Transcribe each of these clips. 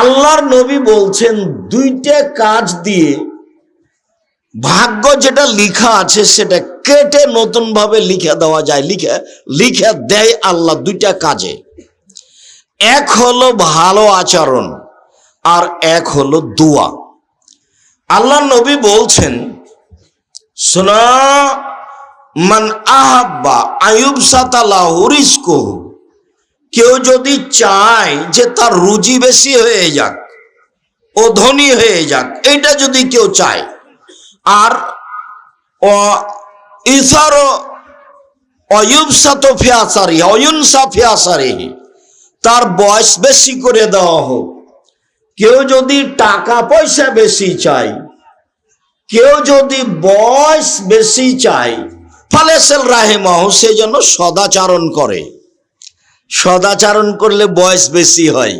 আল্লাহর নবী বলছেন, দুইটা কাজ দিয়ে ভাগ্য যেটা লিখা আছে সেটা কেটে নতুন ভাবে লিখে দেওয়া যায়। লিখে লিখে দেয় আল্লাহ দুইটা কাজে। এক হলো ভালো আচরণ, আর এক হলো দুয়া। আল্লাহ নবী বলছেন, শোনা, মান আহাব্বা আয়ুব সাতালা হরিস্কহু কেউ যদি চায় যে তার রুজি বেশি হয়ে যাক ও ধনী হয়ে যাক এটা যদি কেউ চায়। আর ইসার অয়ুবসাত ফিয়াসারি অয়ুনসা ফিয়াসারি তার বয়স বেশি করে দেওয়া হোক। কেউ যদি টাকা পয়সা বেশি চায়, কেউ যদি বয়স বেশি চায়, ফালেসেল রাহেমাহ, সে যেন সদাচারণ করে। সদাচারণ করলে বয়স বেশি হয়।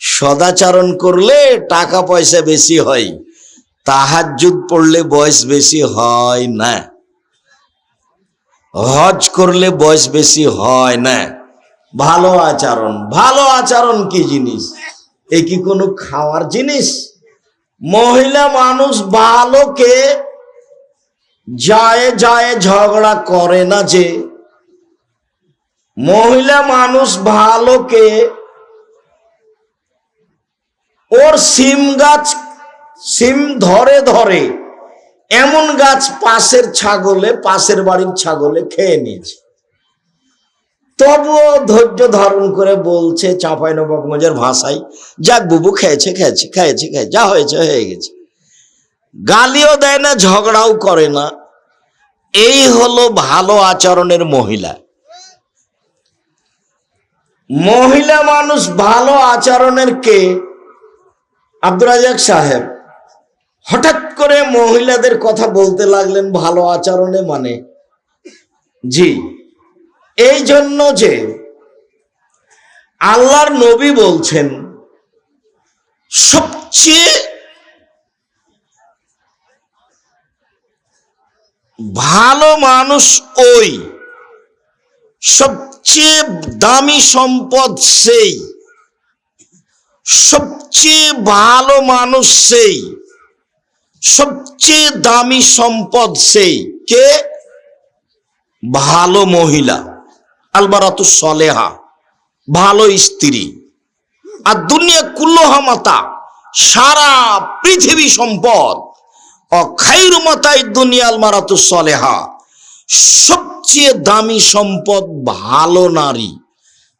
সদাচারণ করলে টাকা পয়সা বেশি হয়। তাহাজুদ পড়লে বয়স বেশি হয় না। হজ করলে বয়স বেশি হয় না। ভালো আচরণ। ভালো আচরণ কি জিনিস? এ কি কোনো খাওয়ার জিনিস? মহিলা মানুষ ভালোকে যায় যায় ঝগড়া করে না যে মহিলা মানুষ ভালোকে ওর সিম গাছ, সিম ধরে ধরে এমন গাছ পাশের ছাগলে, পাশের বাড়ির ছাগলে খেয়ে নিয়েছে। তবুও ধৈর্য ধারণ করে বলছে, চাঁপাই নবাবগঞ্জের ভাষায়, যাক বুবু খেয়েছে খেয়েছে খেয়েছে খেয়ে যা হয়েছে, হয়ে গেছে। গালিও দেয় না, ঝগড়াও করে না। এই হলো ভালো আচরণের মহিলা। মহিলা মানুষ ভালো আচরণের কে? আব্দুল রাজাক সাহেব। হঠাৎ করে মহিলাদের কথা বলতে লাগলেন ভালো আচরণে মানে। জি। এই জন্য যে আল্লাহর নবী বলছেন, সবচেয়ে ভালো মানুষ ওই সবচেয়ে দামি সম্পদ সেই। সবচেয়ে ভালো মানুষ সেই। সবচেয়ে দামি সম্পদ সেই। কে? ভালো মহিলা, আলবারাতু সলেহা, ভালো স্ত্রী। আর দুনিয়া কুল্লোহা মাতা, সারা পৃথিবী সম্পদ। অখাইরু মাতাই দুনিয়া আলমারাতু সলেহা। সবচেয়ে দামি সম্পদ ভালো নারী।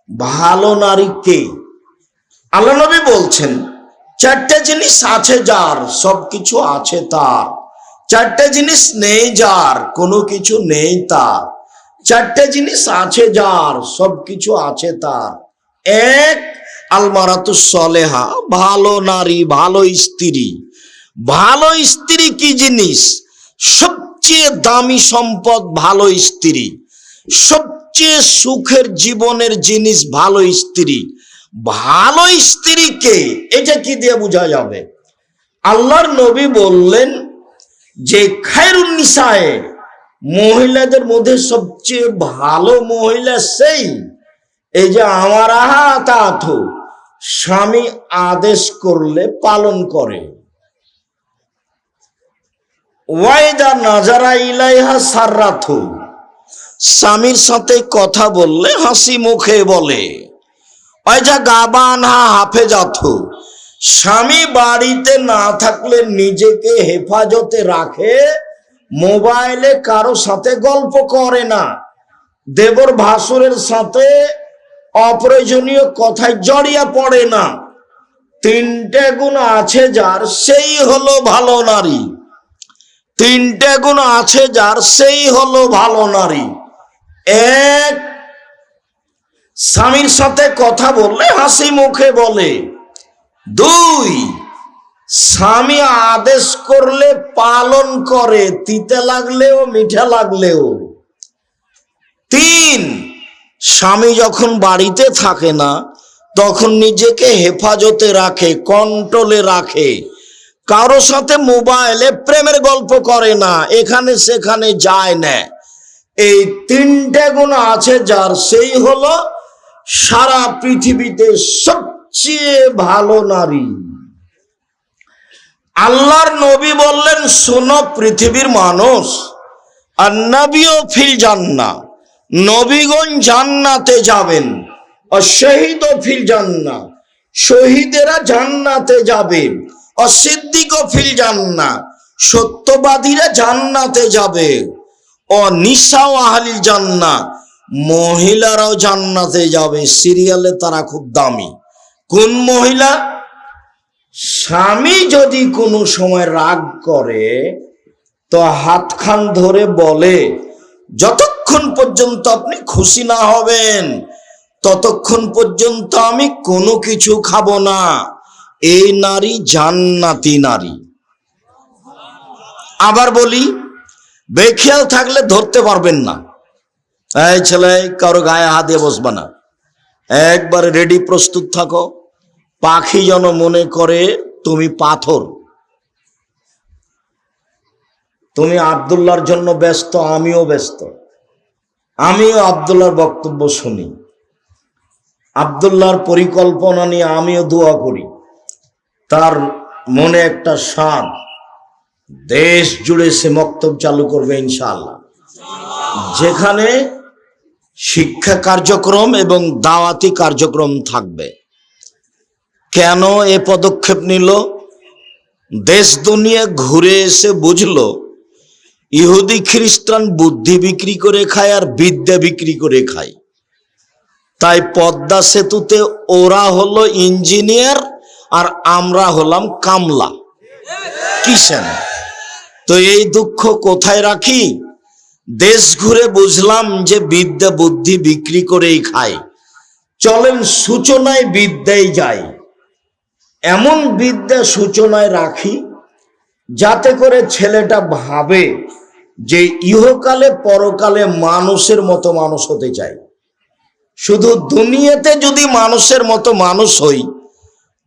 ভালো নারী কে? আল্লাহ নবী বলছেন, চারটে জিনিস আছে যার সব কিছু আছে তার। চারটে জিনিস নেই যার, কোনো কিছু নেই তার। চারটে জিনিস আছে যার সব কিছু আছে তার। এক আলমারাতু সলেহা, ভালো নারী, ভালো স্ত্রী। ভালো স্ত্রী কি জিনিস? সবচেয়ে দামি সম্পদ ভালো স্ত্রী, সবচেয়ে সুখের জীবনের জিনিস ভালো স্ত্রী। ভালো স্ত্রীকে এটা কি দিয়ে বোঝা যাবে? আল্লাহর নবী বললেন যে, খায়রুন নিসায়ে, মহিলাদের মধ্যে সবচেয়ে ভালো মহিলা সেই, এই যে আমার আহা তাথ স্বামী আদেশ করলে পালন করে। ওয়াইদা নাজারা ইলাইহা সাররাথু স্বামীর সাথে কথা বললে হাসি মুখে বলে ওইজা গাবান হা হাফেজাত। স্বামী বাড়িতে না থাকলে নিজেকে হেফাজতে রাখে, মোবাইলে কারও সাথে গল্প করে না। দেবর ভাসুরের সাথে অপ্রয়োজনীয় কথায় জড়িয়ে পড়ে না। তিনটে গুণ আছে যার, সেই হলো ভালো নারী। তিনটে গুণ আছে যার, সেই হলো ভালো নারী। এক, স্বামীর সাথে কথা বললে হাসি মুখে বলে। দুই, স্বামী আদেশ করলে পালন করে, তিতে লাগলেও, মিঠা লাগলেও। তিন, স্বামী যখন বাড়িতে থাকে না, তখন নিজেকে হেফাজতে রাখে, কন্ট্রোলে রাখে। কারও সাথে মোবাইলে প্রেমের গল্প করে না, এখানে সেখানে যায় না। এই তিনটে গুণ আছে যার, সেই হলো সারা পৃথিবীতে সবচেয়ে ভালো নারী। আল্লাহর নবী বললেন, শোনো পৃথিবীর মানুষ, আর নবীও ফিল জান্না নবীগণ জান্নাতে যাবেন, আর শহীদ ফিল জান্না শহীদেরা জান্নাতে যাবে। অসিদ্দিক ফিল জান্না সত্যবাদীরা জান্নাতে যাবে। ও নিশাও আহালিল জান্না মহিলারাও জান্নাতে যাবে। সিরিয়ালে তারা খুব দামি। কোন মহিলা? স্বামী যদি কোনো সময় রাগ করে, তো হাতখান ধরে বলে, যতক্ষণ পর্যন্ত আপনি খুশি না হবেন, ততক্ষণ পর্যন্ত আমি কোনো কিছু খাব না। এই নারী জান্নাতি নারী। আবার বলি, বেখেয়াল থাকলে ধরতে পারবেন না। এই ছেলে, কারও গায়ে হাত দিয়ে বসবে না। একবারে রেডি প্রস্তুত থাকো। পাখি যেন মনে করে, তুমি পাথর। তুমি আবদুল্লার জন্য ব্যস্ত, আমিও ব্যস্ত। আমিও আবদুল্লার বক্তব্য শুনি। আবদুল্লার পরিকল্পনা নিয়ে আমিও দোয়া করি। তার মনে একটা স্বাদ দেশ জুড়ে সে মক্তব চালু করবে ইনশাআল্লাহ। যেখানে শিক্ষা কার্যক্রম এবং দাওয়াতি কার্যক্রম থাকবে। কেন এ পদক্ষেপ নিল? দেশ দুনিয়া ঘুরে এসে বুঝলো, ইহুদি খ্রিস্টান বুদ্ধি বিক্রি করে খায় আর বিদ্যা বিক্রি করে খায়। তাই পদ্মা সেতুতে ওরা হলো ইঞ্জিনিয়ার আর আমরা হলাম কামলা। কিসেন তো এই দুঃখ কোথায় রাখি? দেশ ঘুরে বুঝলাম যে বিদ্যা বুদ্ধি বিক্রি করেই খায় চলেন সূচনায় বিদ্যায় যাই। এমন বিদ্যা সূচনায় রাখি যাতে করে ছেলেটা ভাবে যে ইহকালে পরকালে মানুষের মতো মানুষ হতে চাই। শুধু দুনিয়াতে যদি মানুষের মতো মানুষ হই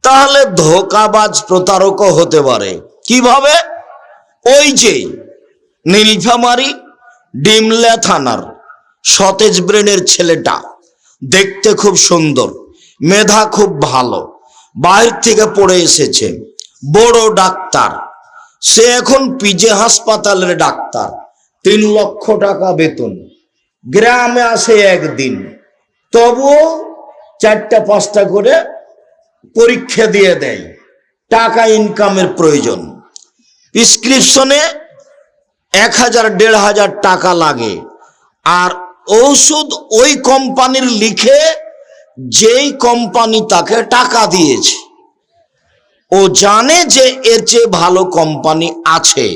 তাহলে ধোকাবাজ প্রতারক হতে পারে। কীভাবে? ওই যে নীলফামারি ডিমলা থানার সতেজ ব্রেনের ছেলেটা। দেখতে খুব সুন্দর, মেধা খুব ভালো, বাইর থেকে পড়ে এসেছে, বড় ডাক্তার। সে এখন পিজে হাসপাতালের ডাক্তার, তিন লক্ষ টাকা বেতন, গ্রামে আসে একদিন, তবুও চারটা পাঁচটা করে পরীক্ষা দিয়ে দেয়। টাকা ইনকামের প্রয়োজন। প্রিসক্রিপশনে এক হাজার, দেড় হাজার টাকা লাগে। আর ওষুধ ওই কোম্পানির লিখে যেই কোম্পানি তাকে টাকা দিয়েছে। ও জানে যে এর চেয়ে ভালো কোম্পানি আছে।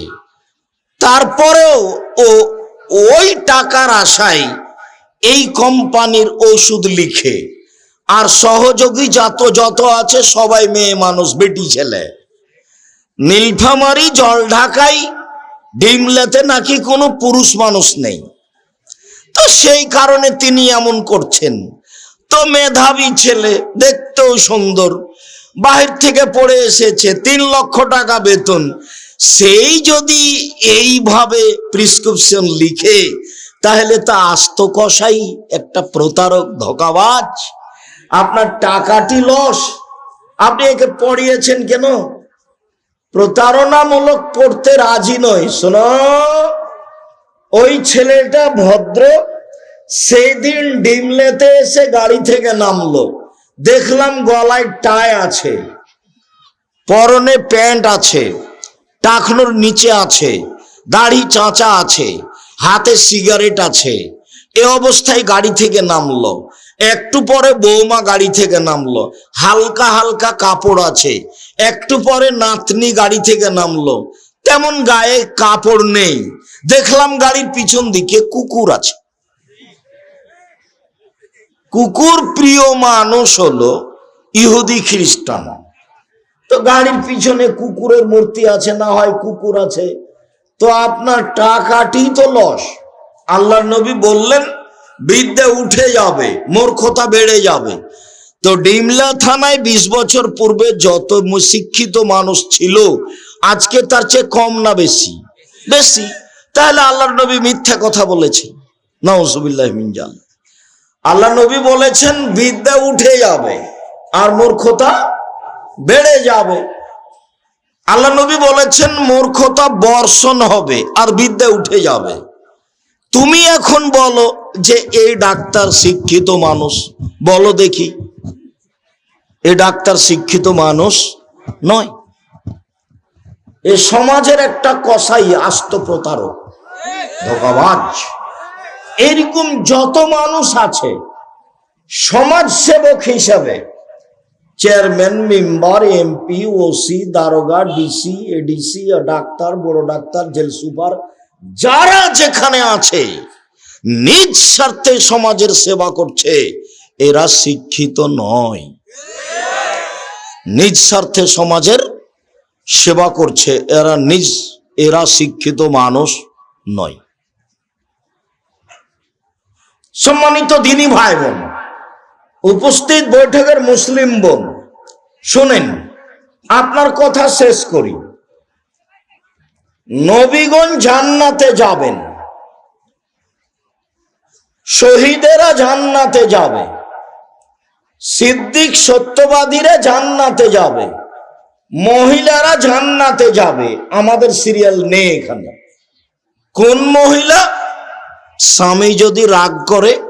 তারপরেও ও ওই টাকার আশায় এই কোম্পানির ওষুধ লিখে আর সহযোগী যত যত আছে, সবাই মেয়ে মানুষ, বেটি ছেলে। নীলফামারি জল ঢাকাই ডিমলেতে নাকি কোনো পুরুষ মানুষ নেই। তো সেই কারণে তিনি এমন করছেন। তো মেধাবী ছেলে, দেখতেও সুন্দর। বাহির থেকে পড়ে এসেছে, তিন লক্ষ টাকা বেতন। সেই যদি এইভাবে প্রিসক্রিপশন লিখে, তাহলে তা আস্ত কষাই একটা প্রতারক, ধোকাবাজ। আপনার টাকাটি লস। আপনি একে পড়িয়েছেন কেন? প্রতারণামূলক পড়তে রাজি নয় শোনো, ওই ছেলেটা ভদ্র সেই দিন ডিমলেতে এসে গাড়ি থেকে নামলো। দেখলাম গলায় টাই আছে, পরনে প্যান্ট আছে, টাকনোর নিচে আছে, দাড়ি চাঁচা আছে, হাতে সিগারেট আছে। এ অবস্থায় গাড়ি থেকে নামলো। একটু পরে বৌমা গাড়ি থেকে নামলো। হালকা হালকা কাপড় আছে। একটু পরে নাতনি গাড়ি থেকে নামলো। তেমন গায়ে কাপড় নেই। দেখলাম গাড়ির পিছন দিকে কুকুর আছে। কুকুর প্রিয় মানুষ হলো ইহুদি খ্রিস্টান। তো গাড়ির পিছনে কুকুরের মূর্তি আছে, না হয় কুকুর আছে। তো আপনার টাকাটি তো লস। আল্লাহ নবী বললেন বিদ্যা উঠে যাবে মূর্খতা বেড়ে যাবে। তো ডিমলা থানায় বিশ বছর পূর্বে যত শিক্ষিত মানুষ ছিল, আজকে তার চেয়ে কম না বেশি? বেশি। তাহলে আল্লাহর নবী মিথ্যা কথা বলেছেন। নওজুবিল্লাহ মিনজাল আল্লাহ নবী বলেছেন বিদ্যা উঠে যাবে, আর মূর্খতা বেড়ে যাবে। আল্লাহ নবী বলেছেন, মূর্খতা বর্ষণ হবে, আর বিদ্যা উঠে যাবে। তুমি এখন বলো যে এই ডাক্তার শিক্ষিত মানুষ। বলো দেখি। এই ডাক্তার শিক্ষিত মানুষ নয়। এ সমাজের একটা কসাই আস্ত প্রতারক। ধোকাবাজ। এরকম যত মানুষ আছে, সমাজ সেবক হিসাবে, চেয়ারম্যান, মেম্বার, এমপি, ওসি, দারোগা, ডিসি, এডিসি, ডাক্তার, বড় ডাক্তার, জেল সুপার যারা যেখানে আছে, নিজ স্বার্থে সমাজের সেবা করছে, এরা শিক্ষিত নয়। নিজ স্বার্থে সমাজের সেবা করছে, এরা নিজ, এরা শিক্ষিত মানুষ নয়। সম্মানিত দিনী ভাই বোন উপস্থিত বৈঠকের মুসলিম বোন, শোনেন, আপনার কথা শেষ করি। নবীগণ জান্নাতে যাবেন। শহীদেরা জান্নাতে যাবে। সিদ্দিক সত্যবাদীরা জান্নাতে যাবে। মহিলারা জান্নাতে যাবে। আমাদের সিরিয়াল নেই এখানে। কোন মহিলা? স্বামী যদি রাগ করে,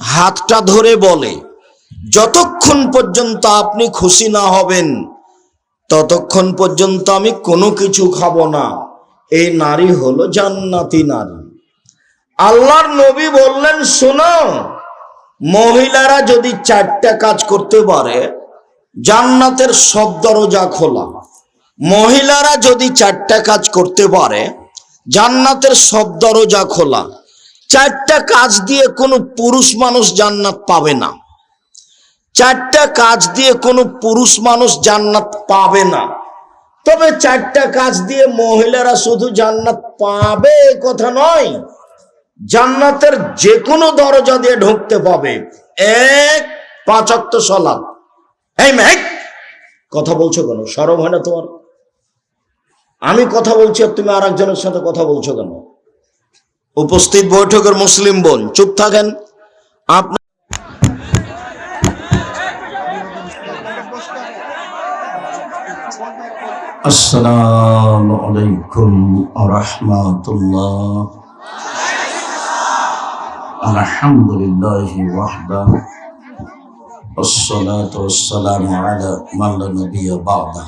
হাতটা ধরে বলে, যতক্ষণ পর্যন্ত আপনি খুশি না হবেন, ততক্ষণ পর্যন্ত আমি কোনো কিছু খাব না। এই নারী হলো জান্নাতি নারী। আল্লাহর নবী বললেন, শোনো, মহিলারা যদি চারটা কাজ করতে পারে, জান্নাতের সব দরজা খোলা। মহিলারা যদি চারটা কাজ করতে পারে, জান্নাতের সব দরজা খোলা। চারটা কাজ দিয়ে কোনো পুরুষ মানুষ জান্নাত পাবে না। চারটা কাজ দিয়ে কোনো পুরুষ মানুষ জান্নাত পাবে না। তবে চারটা কাজ দিয়ে মহিলারা শুধু জান্নাত পাবে কথা নয়, জান্নাতের যে কোনো দরজা দিয়ে ঢুকতে পাবে। এক পাঁচক্ত সলাপ এই মেঘ কথা বলছো কেন? সরব হয় না তোমার? আমি কথা বলছি আর তুমি আর একজনের সাথে কথা বলছো কেন? উপস্থিত বৈঠকের মুসলিম বোন, চুপ থাকেন। আপনার السلام عليكم ورحمة الله. الحمد لله وحده. والصلاة والسلام على من لا نبي بعده.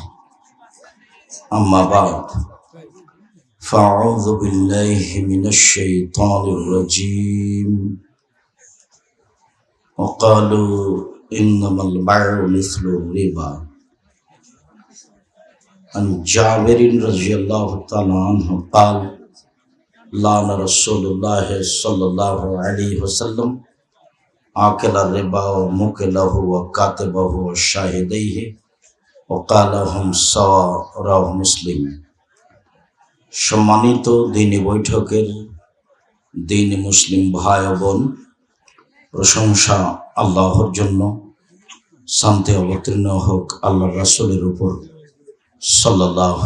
أما بعد فأعوذ بالله من الشيطان الرجيم. وقالوا إنما البيع مثل الربا. عن جابر رضي الله تعالى عنه قال لعن رسول الله صلى الله عليه وسلم آكل الربا ومكله وكاتبه وشاهديه وقال هم سوا রাহ মুসলিম সম্মানিত দিনী বৈঠকের দিন মুসলিম ভাই ও বোন প্রশংসা আল্লাহর জন্য শান্তি অবতীর্ণ হোক আল্লাহ রাসূলের উপর সাল্লাহ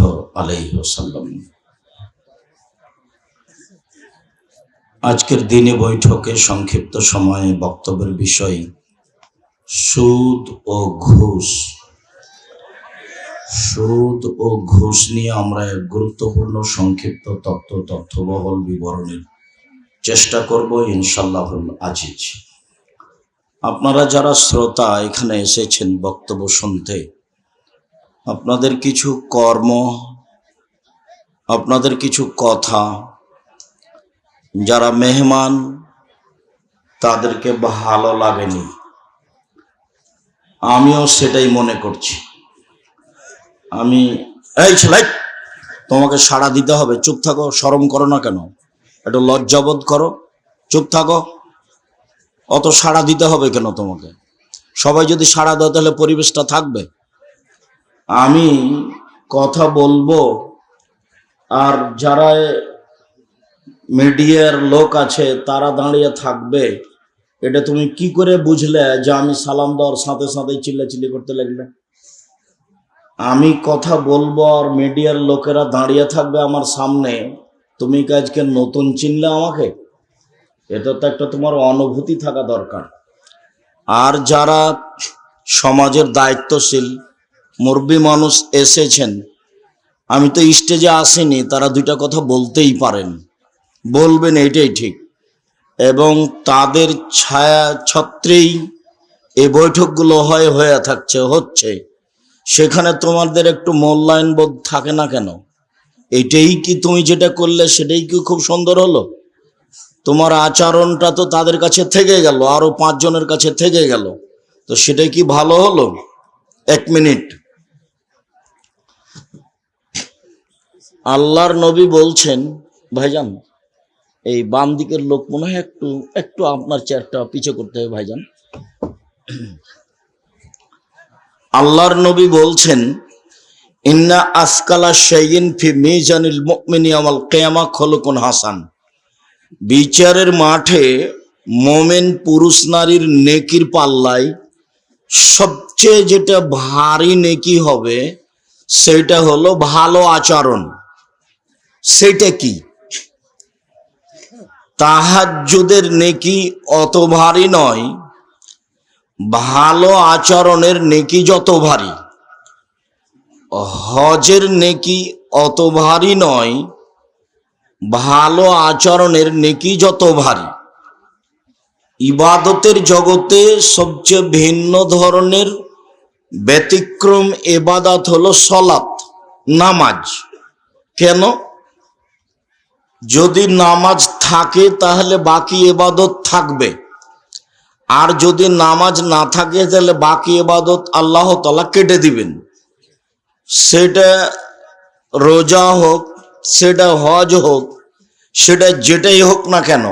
আজকের দিনে বৈঠকে সংক্ষিপ্ত সময়ে বক্তব্যের বিষয়, সুদ ও ঘুষ। সুদ ও ঘুষ নিয়ে আমরা এক গুরুত্বপূর্ণ সংক্ষিপ্ত তত্ত্ব, তথ্যবহল বিবরণের চেষ্টা করব ইনশাল্লাহ আজিজ। আপনারা যারা শ্রোতা এখানে এসেছেন বক্তব্য শুনতে আপনাদের কিছু কর্ম, আপনাদের কিছু কথা, যারা মেহমান, তাদেরকে ভালো লাগেনি। আমিও সেটাই মনে করছি। আমি, এই ছেলে, তোমাকে সাড়া দিতে হবে। চুপ থাকো সরম করো না কেন? একটু লজ্জাবোধ করো। চুপ থাকো। অত সাড়া দিতে হবে কেন তোমাকে? সবাই যদি সাড়া দেয় তাহলে পরিবেশটা থাকবে। আমি কথা বলব। আর যারা মিডিয়ার লোক আছে, তারা দাঁড়িয়ে থাকবে। এটা তুমি কি করে বুঝলে যে আমি সালাম দেওয়ার সাথে সাথে চিল্লাচিল্লি করতে লাগলে? আমি কথা বলব আর মিডিয়ার লোকেরা দাঁড়িয়ে থাকবে আমার সামনে। তুমি কি আজকে নতুন চিনলে আমাকে? এটা তো একটা তোমার অনুভূতি থাকা দরকার। আর যারা সমাজের দায়িত্বশীল মুরব্বী মানুষ এসেছেন। আমি তো স্টেজে আসিনি, তারা দুইটা কথা বলতেই পারেন। বলবেন এটাই ঠিক। এবং তাদের ছায়া ছত্রেই এই বৈঠকগুলো হয়, হয়ে থাকছে, হচ্ছে। সেখানে তোমাদের একটু মূল্যায়ন বোধ থাকে না কেন? এটাই কি তুমি যেটা করলে, সেটাই কি খুব সুন্দর হলো? তোমার আচরণটা তো তাদের কাছে থেকে গেল, আরও পাঁচজনের কাছে থেকে গেল। তো সেটাই কি ভালো হলো? এক মিনিট। আল্লাহর নবী বলছেন, ভাইজান, এই বাম দিকের লোক মনে হয় একটু একটু আপনার চেয়ারটা পিছে করতে হবে, ভাইজান। আল্লাহর নবী বলছেন, ইন্না আসকালা শাইইন ফি মিজানিল মুমিনি আমাল কিয়ামা খলকুন হাসান। বিচারের মাঠে মোমেন পুরুষ নারীর নেকির পাল্লায় সবচেয়ে যেটা ভারী নেকি হবে, সেটা হলো ভালো আচরণ। সেটা কি? তাহাজ্জুদের নেকি অত ভারী নয়, ভালো আচরণের নেকি যত ভারী। হজের নেকি অত ভারী নয়, ভালো আচরণের নেকি যত ভারী। ইবাদতের জগতে সবচেয়ে ভিন্ন ধরনের ব্যতিক্রম এবাদাত হলো সলাত নামাজ। কেন? যদি নামাজ থাকে, তাহলে বাকি এবাদত থাকবে। আর যদি নামাজ না থাকে, তাহলে বাকি এবাদত আল্লাহ তালা কেটে দিবেন। সেটা রোজা হোক, সেটা হজ হোক, সেটা যেটাই হোক না কেন,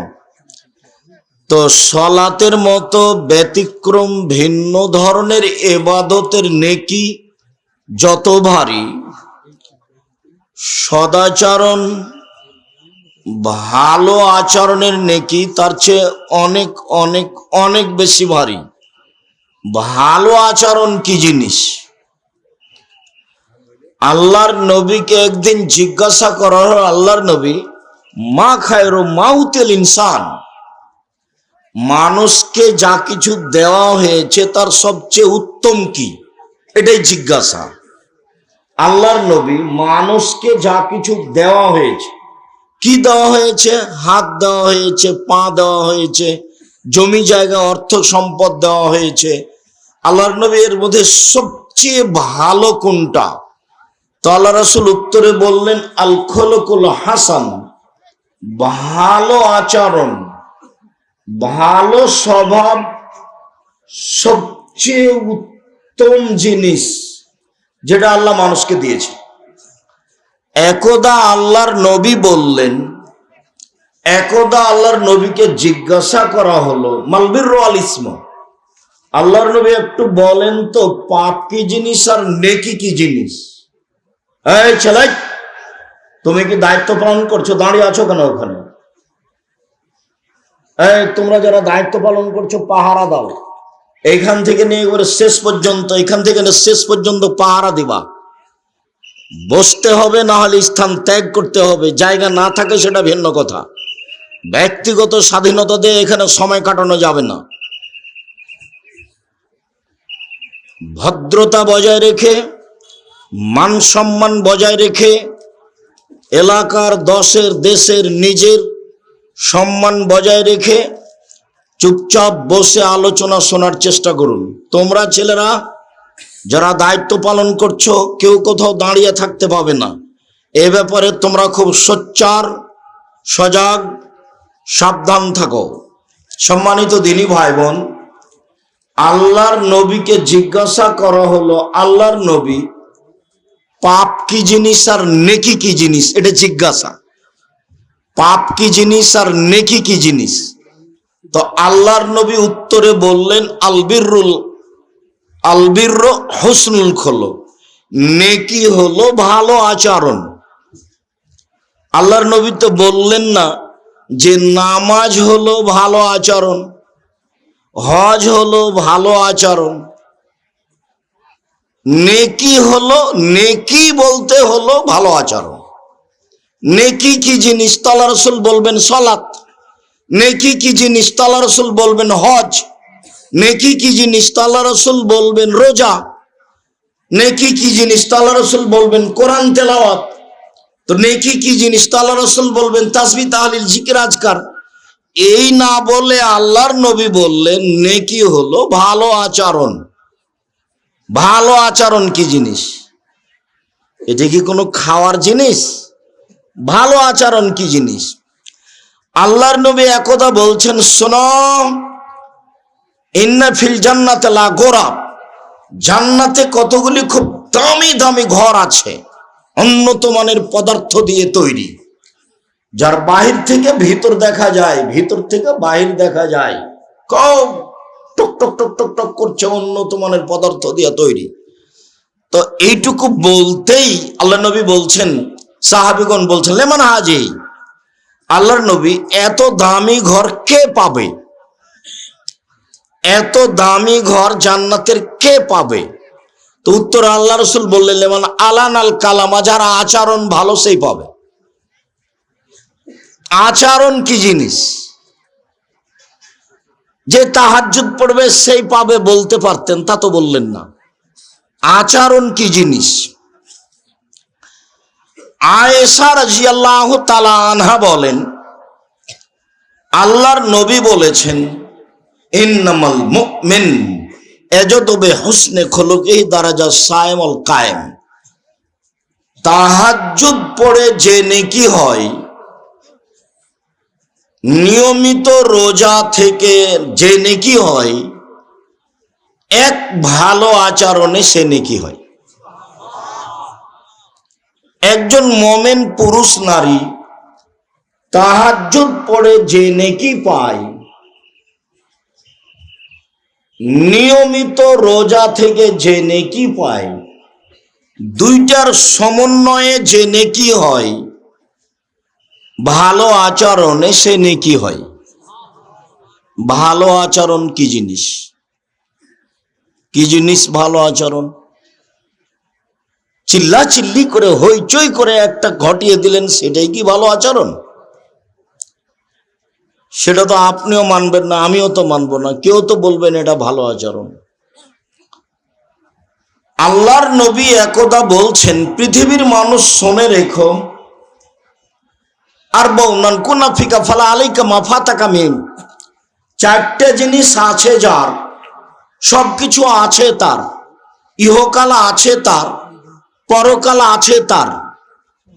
তো সলাতের মতো ব্যতিক্রম ভিন্ন ধরনের এবাদতের নেকি যত ভারী। সদাচরণ ভালো আচরণের নেকি তার চেয়ে অনেক অনেক অনেক বেশি ভারী। ভালো আচরণ কি জিনিস? আল্লাহর নবীকে একদিন জিজ্ঞাসা করা হলো, আল্লাহর নবী, মা খায়রো মাউতেল ইনসান, মানুষকে যা কিছু দেওয়া হয়েছে তার সবচেয়ে উত্তম কি? এটাই জিজ্ঞাসা। আল্লাহর নবী, মানুষকে যা কিছু দেওয়া হয়েছে কি দেওয়া হয়েছে? হাত দেওয়া হয়েছে, পা দেওয়া হয়েছে, জমি জায়গা, অর্থ সম্পদ দেওয়া হয়েছে। আল্লাহর নবী এর মধ্যে সবচেয়ে ভালো কোনটা? তো আল্লাহ রাসুল উত্তরে বললেন আল খোলকুল হাসান, ভালো আচরণ, ভালো স্বভাব সবচেয়ে উত্তম জিনিস যেটা আল্লাহ মানুষকে দিয়েছে। একদা আল্লাহর নবী বললেন, একদা আল্লাহর নবীকে জিজ্ঞাসা করা হলো মালবির আল ইসম। আল্লাহর নবী একটু বলেন তো, পাপ কি জিনিস আর নেকি কি জিনিস? এই ছেলে তুমি কি দায়িত্ব পালন করছ? দাঁড়িয়ে আছো কেন ওখানে? এই তোমরা যারা দায়িত্ব পালন করছ, পাহারা দাও। এইখান থেকে নিয়ে শেষ পর্যন্ত এখান থেকে শেষ পর্যন্ত পাহারা দিবা। বসতে হবে, না হলে স্থান ত্যাগ করতে হবে। জায়গা না থাকে সেটা ভিন্ন কথা। ব্যক্তিগত স্বাধীনতা দিয়ে এখানে সময় কাটানো যাবে না। ভদ্রতা বজায় রেখে, মান সম্মান বজায় রেখে, এলাকার দশের, দেশের নিজের সম্মান বজায় রেখে চুপচাপ বসে আলোচনা শোনার চেষ্টা করুন। তোমরা ছেলেরা যারা দায়িত্ব পালন করছ, কেউ কোথাও দাঁড়িয়ে থাকতে পাবে না। এ ব্যাপারে তোমরা খুব সোচ্চার, সজাগ, সাবধান থাকো। সম্মানিত দিনী ভাই বোন আল্লাহর নবীকে জিজ্ঞাসা করা হলো, আল্লাহর নবী, পাপ কি জিনিস আর নেকি কি জিনিস? এটা জিজ্ঞাসা। পাপ কি জিনিস আর নেকি কি জিনিস? তো আল্লাহর নবী উত্তরে বললেন আলবিরুল আলবির হোসনুল খোলো। নেকি হলো ভালো আচরণ। আল্লাহর নবী তো বললেন না যে নামাজ হলো ভালো আচরণ, হজ হলো ভালো আচরণ। নেকি হলো, নেকি বলতে হলো ভালো আচরণ। নেকি কি জিনিস? তালা রসুল বলবেন সলাত। নেকি কি জিনিস? তালা রসুল বলবেন হজ। নেকি কি জিনিস? তো আল্লাহ রসুল বলবেন, রোজা। নেকি কি জিনিস? তো আল্লাহ রসুল বলবেন, কোরআন তেলাওয়াত। তো নেকি কি জিনিস? তো আল্লাহ রসুল বলবেন, তাসবি তাহলিল জিকির আজকার। এই না বলে আল্লাহর নবী বললেন, নেকি হলো ভালো আচরণ। ভালো আচরণ কি জিনিস? এটা কি কোনো খাওয়ার জিনিস? ভালো আচরণ কি জিনিস? আল্লাহর নবী একদা বলছেন, শোনো ইন্না ফিল জান্নাতে লা গোরাব জান্নাতে কতগুলি খুব দামি দামি ঘর আছে, উন্নত মানের পদার্থ দিয়ে তৈরি। যার বাহির থেকে ভিতর দেখা যায়, ভিতর থেকে বাহির দেখা যায়। কম টক টক টক টক টক করছে উন্নত মানের পদার্থ দিয়ে তৈরি। তো এইটুকু বলতেই আল্লাহ নবী বলছেন, সাহাবিগণ বলছেন, লেমান হাজি, আল্লাহর নবী এত দামি ঘর কে পাবে? এত দামি ঘর জান্নাতের কে পাবে? তো উত্তর আল্লাহ রসুল বললেন, লেমান আলান আল কালামা যারা আচরণ ভালো সেই পাবে। আচরণ কি জিনিস? যে তাহাজ্জুদ পড়বে সেই পাবে বলতে পারতেন, তা তো বললেন না। আচরণ কি জিনিস? আয়েশা রাজিয়াল্লাহ তালা আনহা বলেন, আল্লাহর নবী বলেছেন ইন্নামাল মুমিন। এজতবে হুসনে খলুকেই দারাজা সায়েমল কায়েম। তাহাজ্জুদ পড়ে যে নেকি হয়, নিয়মিত রোজা থেকে যে নেকি হয়, এক ভালো আচরণে সে নেকি হয়। একজন মোমেন পুরুষ নারী তাহাজ্জুদ পড়ে যে নেকি পায় নিয়মিত রোজা থেকে যে নেকি পায়, দুইটার সমন্বয়ে যে নেকি হয়, ভালো আচরণে সে নেকি হয়। ভালো আচরণ কি জিনিস? কি জিনিস ভালো আচরণ? চিল্লা চিল্লি করে, হইচই করে একটা ঘটিয়ে দিলেন, সেটাই কি ভালো আচরণ? সেটা তো আপনিও মানবেন না, আমিও তো মানবো না। কেউ তো বলবেন এটা ভালো আচরণ। আল্লাহর নবী একদা বলছেন, পৃথিবীর মানুষ শোনে রেখো। আর বৌনান কোনা ফিকা ফালা আলাইকা মাফা তাকা মিম চারটে জিনিস আছে যার সব কিছু আছে তার। ইহকাল আছে তার, পরকাল আছে তার।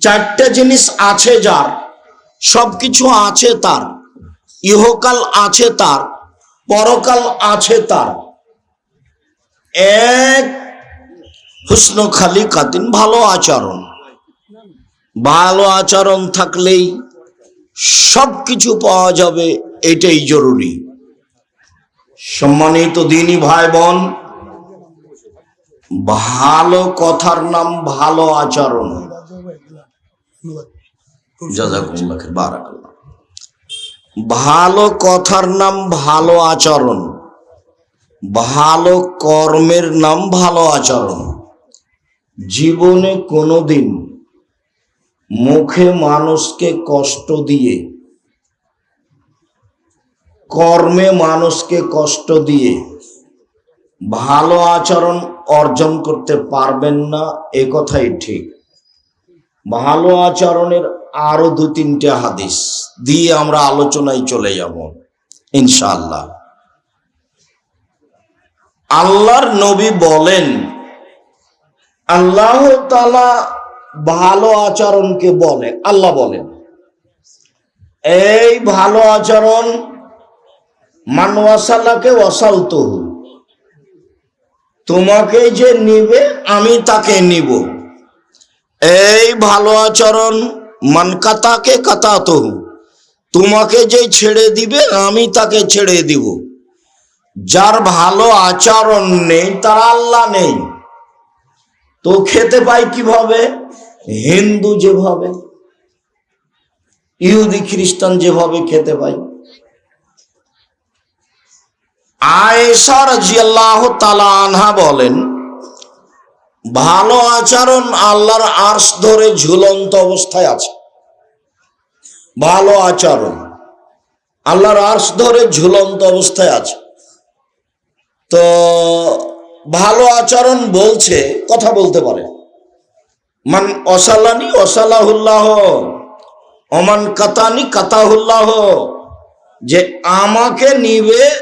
চারটে জিনিস আছে যার সব কিছু আছে তার। ইহকাল আছে তার পরকাল আছে তার। এক হুসন খালি ভালো আচরণ। ভালো আচরণ থাকলেই সব কিছু পাওয়া যাবে এটাই জরুরি। সম্মানিত দিনী ভাই বোন ভালো কথার নাম ভালো আচরণ। জাজাকুমুল্লাহ খাইর, বারাকাল্লাহ। ভালো কথার নাম ভালো আচরণ। ভালো কর্মের নাম ভালো আচরণ। জীবনে কোনোদিন মুখে মানুষকে কষ্ট দিয়ে, কর্মে মানুষকে কষ্ট দিয়ে ভালো আচরণ অর্জন করতে পারবেন না, এ কথাই ঠিক। ভালো আচরণের আরও দু তিনটে হাদিস দিয়ে আমরা আলোচনায় চলে যাব, ইনশাআল্লাহ। আল্লাহর নবী বলেন, আল্লাহ তালা ভালো আচরণকে বলে, আল্লাহ বলেন, এই ভালো আচরণ মানওয়াসাল্লাকে ওয়াসালতহু তোমাকে যে নিবে, আমি তাকে নিব। এই ভালো আচরণ মানকাতাকে কাতাতহু তোমাকে যে ছেড়ে দিবে, আমি তাকে ছেড়ে দিব। যার ভালো আচরণ নেই, তার আল্লাহ নেই। তো খেতে পাই কীভাবে? হিন্দু যেভাবে, ইহুদি, খ্রিস্টান যেভাবে খেতে পাই। আয়েশা রাজিয়াল্লাহ তালা আনহা বলেন ভালো আচরণ আল্লাহর আর্শ ধরে ঝুলন্ত অবস্থায় আছে। ভালো আচরণ আল্লাহর আর্শ ধরে ঝুলন্ত অবস্থায় আছে। তো ভালো আচরণ বলছে, কথা বলতে পারে। মান অসালানি অসালাহুল্লাহ, অমান কাতানি কাতাহুল্লাহ, যে আমাকে নিবে